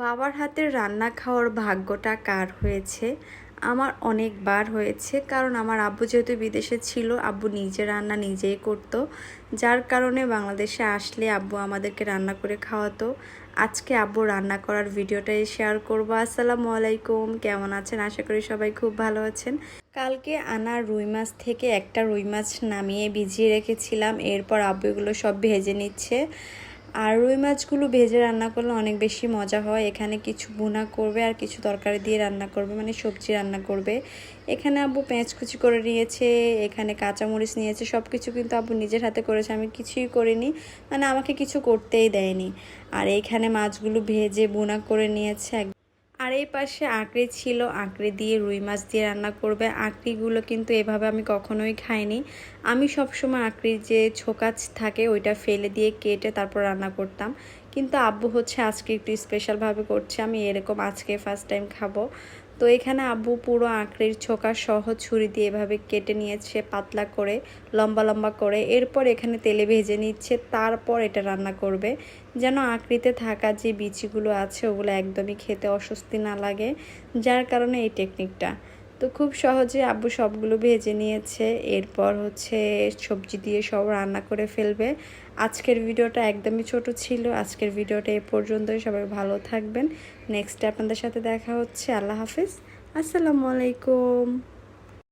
বাবার হাতের রান্না খাওয়ার ভাগ্যটা কার হয়েছে? আমার অনেকবার হয়েছে, কারণ আমার আব্বু যেহেতু বিদেশে ছিল, আব্বু নিজে রান্না নিজেই করতো। যার কারণে বাংলাদেশে আসলে আব্বু আমাদেরকে রান্না করে খাওয়াতো। আজকে আব্বু রান্না করার ভিডিওটাই শেয়ার করব। আসসালামু আলাইকুম, কেমন আছেন? আশা করি সবাই খুব ভালো আছেন। কালকে আনা রুই মাছ থেকে একটা রুই মাছ নামিয়ে ভিজিয়ে রেখেছিলাম। এরপর আব্বু এগুলো সব ভেজে নিচ্ছে। আর রুই মাছগুলো ভেজে রান্না করলে অনেক বেশি মজা হয়। এখানে কিছু বোনা করবে আর কিছু তরকারি দিয়ে রান্না করবে মানে সবজি রান্না করবে। এখানে আব্বু কুচি করে নিয়েছে, এখানে কাঁচামরিচ নিয়েছে সব কিছু কিন্তু আব্বু নিজের হাতে করেছে। আমি কিছুই করিনি মানে আমাকে কিছু করতেই দেয়নি। আর এখানে মাছগুলো ভেজে বোনা করে নিয়েছে আর এই পাশে আঁকড়ে ছিল আঁকড়ে দিয়ে রুই মাছ দিয়ে রান্না করবে। আঁকড়িগুলো কিন্তু এভাবে আমি কখনোই খাইনি। আমি সবসময় আঁকড়ির যে ছোকাচ থাকে ওইটা ফেলে দিয়ে কেটে তারপর রান্না করতাম। কিন্তু আব্বু হচ্ছে আজকে একটু স্পেশালভাবে করছে, আমি এরকম আজকে ফার্স্ট টাইম খাব। তো এখানে আব্বু পুরো আঁকড়ির ছোকা সহ ছুরি দিয়ে এভাবে কেটে নিয়েছে, পাতলা করে, লম্বা লম্বা করে। এরপর এখানে তেলে ভেজে নিচ্ছে, তারপর এটা রান্না করবে। যেন আঁকড়িতে থাকা যে বিচিগুলো আছে, ওগুলো একদমই খেতে অস্বস্তি না লাগে। যার কারণে এই টেকনিকটা তো খুব সহজে আব্বু সবগুলো ভেজে নিয়েছে। এরপর হচ্ছে সবজি দিয়ে সব রান্না করে ফেলবে। আজকের ভিডিওটা একদমই ছোট ছিল। আজকের ভিডিওটা এ পর্যন্তই। সবাই ভালো থাকবেন। নেক্সট আপনাদের সাথে দেখা হচ্ছে। আল্লাহ হাফিজ। আসসালামু আলাইকুম।